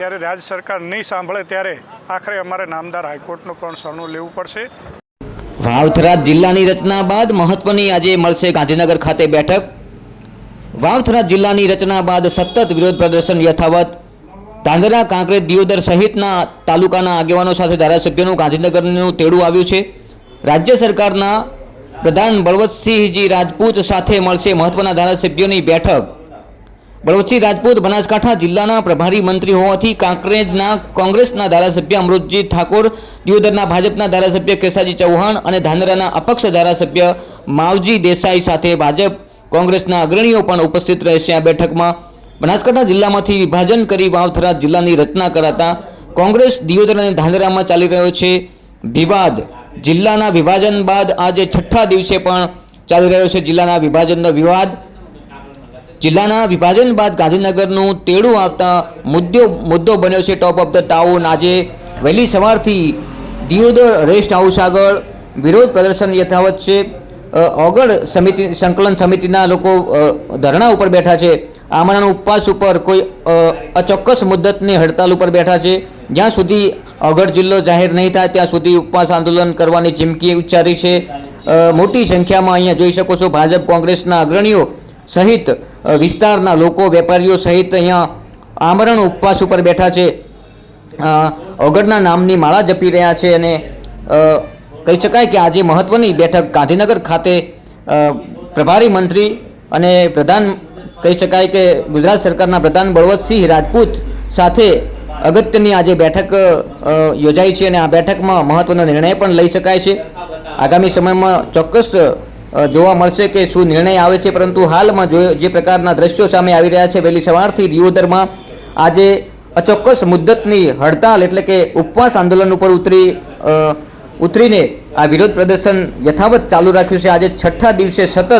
જ્યારે રાજ્ય સરકાર નહીં સાંભળે ત્યારે આખરે અમારે નામદાર હાઈકોર્ટનું પણ સરનું લેવું પડશે. વાવથરા જિલ્લાની રચના બાદ મહત્વની આજે મળશે ગાંધીનગર ખાતે બેઠક. વાવથરા જિલ્લાની રચના બાદ સતત વિરોધ પ્રદર્શન યથાવત. ધાંગરા કાંકરેજ, દિયોદર સહિતના તાલુકાના આગેવાનો સાથે ધારાસભ્યોનું ગાંધીનગરનું તેડું આવ્યું છે. રાજ્ય સરકારના પ્રધાન બળવંતસિંહજી રાજપૂત સાથે મળશે મહત્વના ધારાસભ્યોની બેઠક. બળવંતસિંહ રાજપૂત બનાસકાંઠા જિલ્લાના પ્રભારી મંત્રી હોવાથી કાંકરેજના કોંગ્રેસના ધારાસભ્ય અમૃતજી ઠાકોર, દિયોદરના ભાજપના ધારાસભ્ય કેસાજી ચૌહાણ અને ધાનેરાના અપક્ષ ધારાસભ્ય માવજી દેસાઈ સાથે ભાજપ કોંગ્રેસના અગ્રણીઓ પણ ઉપસ્થિત રહેશે આ બેઠકમાં. બનાસકાંઠા જિલ્લામાંથી વિભાજન કરી વાવથરા જિલ્લાની રચના કરાતા કોંગ્રેસ દિયોદર અને ધાનેરામાં ચાલી રહ્યો છે. વિવાદ. જિલ્લાના વિભાજન બાદ આજે છઠ્ઠા દિવસે પણ ચાલી રહ્યો છે જિલ્લાના વિભાજનનો વિવાદ. જિલ્લાના વિભાજન બાદ ગાંધીનગરનું તેડું આવતા મુદ્દો મુદ્દો બન્યો છે ટોપ ઓફ ધ ટાઉન આજે વહેલી સવારથી દિયોદર રેસ્ટ હાઉસ આગળ વિરોધ પ્રદર્શન યથાવત છે. ઓગળ સમિતિ સંકલન સમિતિના લોકો ધરણા ઉપર બેઠા છે. આમરણના ઉપવાસ ઉપર કોઈ અચોક્કસ મુદ્દતની હડતાલ ઉપર બેઠા છે. જ્યાં સુધી અગઢ જિલ્લો જાહેર નહીં થાય, ત્યાં સુધી ઉપવાસ આંદોલન કરવાની ચીમકી ઉચ્ચારી છે. મોટી સંખ્યામાં અહીંયા જોઈ શકો છો ભાજપ કોંગ્રેસના અગ્રણીઓ સહિત વિસ્તારના લોકો વેપારીઓ સહિત અહીંયા આમરણ ઉપવાસ ઉપર બેઠા છે. અ, નામની માળા જપી રહ્યા છે અને કહી શકાય કે આજે મહત્ત્વની બેઠક ગાંધીનગર ખાતે પ્રભારી મંત્રી અને પ્રધાન કહી શકાય કે ગુજરાત સરકારના પ્રધાન બળવંતસિંહ રાજપૂત સાથે અગત્યની આજે બેઠક યોજાઈ છે અને આ બેઠકમાં મહત્ત્વનો નિર્ણય પણ લઈ શકાય છે. આગામી સમયમાં ચોક્કસ જોવા મળશે કે શું નિર્ણય આવે છે, પરંતુ હાલમાં જો જે પ્રકારના દ્રશ્યો સામે આવી રહ્યા છે, વહેલી સવારથી દિયોદરમાં આજે અચોક્કસ મુદ્દતની હડતાલ એટલે કે ઉપવાસ આંદોલન ઉપર ઉતરી ઉતરીને આ વિરોધ પ્રદર્શન યથાવત ચાલુ રાખ્યું છે. આજે છઠ્ઠા દિવસે સતત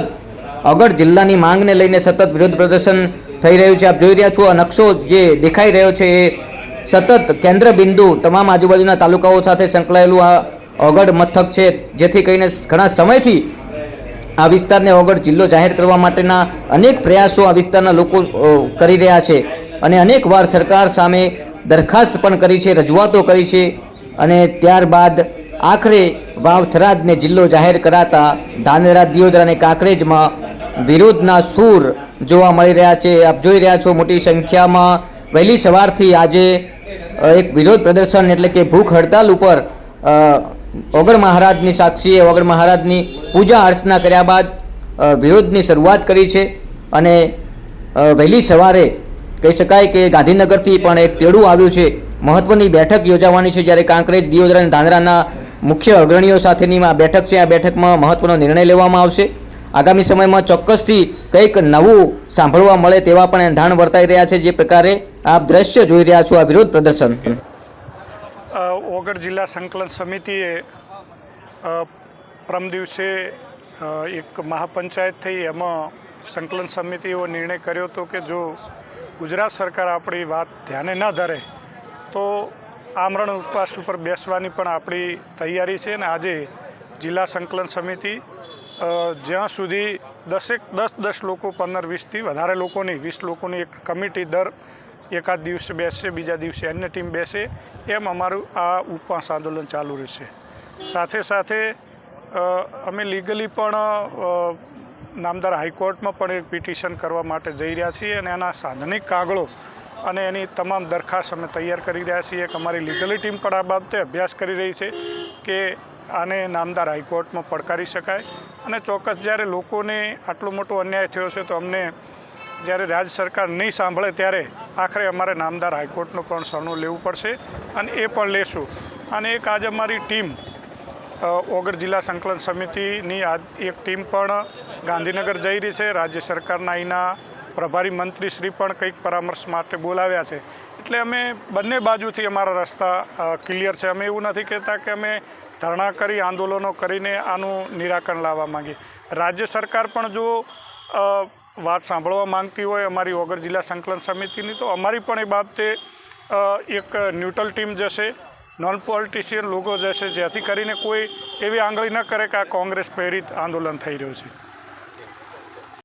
અગર જિલ્લાની માંગને લઈને સતત વિરોધ પ્રદર્શન થઈ રહ્યું છે. આપ જોઈ રહ્યા છો, આ નકશો જે દેખાઈ રહ્યો છે એ સતત કેન્દ્ર બિંદુ તમામ આજુબાજુના તાલુકાઓ સાથે સંકળાયેલું આ અગઢ મથક છે, જેથી કરીને ઘણા સમયથી આ વિસ્તારને ઓગઢ જિલ્લો જાહેર કરવા માટેના અનેક પ્રયાસો આ વિસ્તારના લોકો કરી રહ્યા છે. અને અનેક વાર સરકાર સામે દરખાસ્ત પણ કરી છે, રજૂઆતો કરી છે. અને ત્યારબાદ આખરે વાવ થરાદને જિલ્લો જાહેર કરાતા ધાનેરા, દિયોદર અને કાંકરેજમાં વિરોધના સૂર જોવા મળી રહ્યા છે. આપ જોઈ રહ્યા છો મોટી સંખ્યામાં વહેલી સવારથી આજે એક વિરોધ પ્રદર્શન એટલે કે ભૂખ હડતાલ ઉપર ઓગળ મહારાજની સાક્ષીએ ઓગળ મહારાજની પૂજા અર્ચના કર્યા બાદ વિરોધની શરૂઆત કરી છે અને વહેલી સવારે કહી શકાય કે ગાંધીનગરથી પણ એક તેડું આવ્યું છે. મહત્વની બેઠક યોજાવાની છે જ્યારે કાંકરેજ, દિયોદર અને ધાંગરાના મુખ્ય અગ્રણીઓ સાથેની આ બેઠક છે. આ બેઠકમાં મહત્વનો નિર્ણય લેવામાં આવશે. આગામી સમયમાં ચોક્કસથી કંઈક નવું સાંભળવા મળે તેવા પણ એંધાણ વર્તાઈ રહ્યા છે. જે પ્રકારે આપ દ્રશ્ય જોઈ રહ્યા છો આ વિરોધ પ્રદર્શન. ઓગળ જિલ્લા સંકલન સમિતિએ પરમ દિવસે એક મહાપંચાયત થઈ એમાં સંકલન સમિતિએવો નિર્ણય કર્યો હતો કે જો ગુજરાત સરકાર આપણી વાત ધ્યાને ન ધરે, તો આમરણ ઉપવાસ ઉપર બેસવાની પણ આપણી તૈયારી છે અને આજે જિલ્લા સંકલન સમિતિ જ્યાં સુધી દસેક, દસ દસ લોકો પંદર વીસથી વધારે લોકોની, વીસ લોકોની એક કમિટી દર એકાદ દિવસે બેસશે બીજા દિવસે અન્ય ટીમ બેસે. એમ અમારું આ ઉપવાસ આંદોલન ચાલુ રહેશે. સાથે સાથે અમે લીગલી પણ નામદાર હાઈકોર્ટમાં પણ એક પિટિશન કરવા માટે જઈ રહ્યા છીએ અને એના સાધનિક કાગળો અને એની તમામ દરખાસ્ત અમે તૈયાર કરી રહ્યા છીએ. એક અમારી લીગલી ટીમ પણ આ બાબતે અભ્યાસ કરી રહી છે કે આને નામદાર હાઈકોર્ટમાં પડકારી શકાય. અને ચોક્કસ જ્યારે લોકોને આટલો મોટો અન્યાય થયો છે, તો અમને જ્યારે રાજ્ય સરકાર નહીં સાંભળે ત્યારે આખરે અમારે નામદાર હાઈકોર્ટનું પણ સરનું લેવું પડશે અને એ પણ લેશું. અને એક આજે અમારી ટીમ ઓગર જિલ્લા સંકલન સમિતિની આ એક ટીમ પણ ગાંધીનગર જઈ રહી છે. રાજ્ય સરકારના અહીંના પ્રભારી મંત્રી શ્રી પણ કંઈક પરામર્શ માટે બોલાવ્યા છે. એટલે અમે બંને બાજુથી અમારા રસ્તા ક્લિયર છે. અમે એવું નથી કહેતા કે અમે ધરણા કરી, આંદોલનો કરીને આનું નિરાકરણ લાવવા માંગીએ. રાજ્ય સરકાર પણ જો વાત સાંભળવા માંગતી હોય અમારી વગર જિલ્લા સંકલન સમિતિની, તો અમારી પણ એ બાબતે એક ન્યુટ્રલ ટીમ જશે, નોન પોલિટિશિયન લોકો જશે, જેથી કરીને કોઈ એવી આંગળી ન કરે કે આ કોંગ્રેસ પ્રેરિત આંદોલન થઈ રહ્યું છે.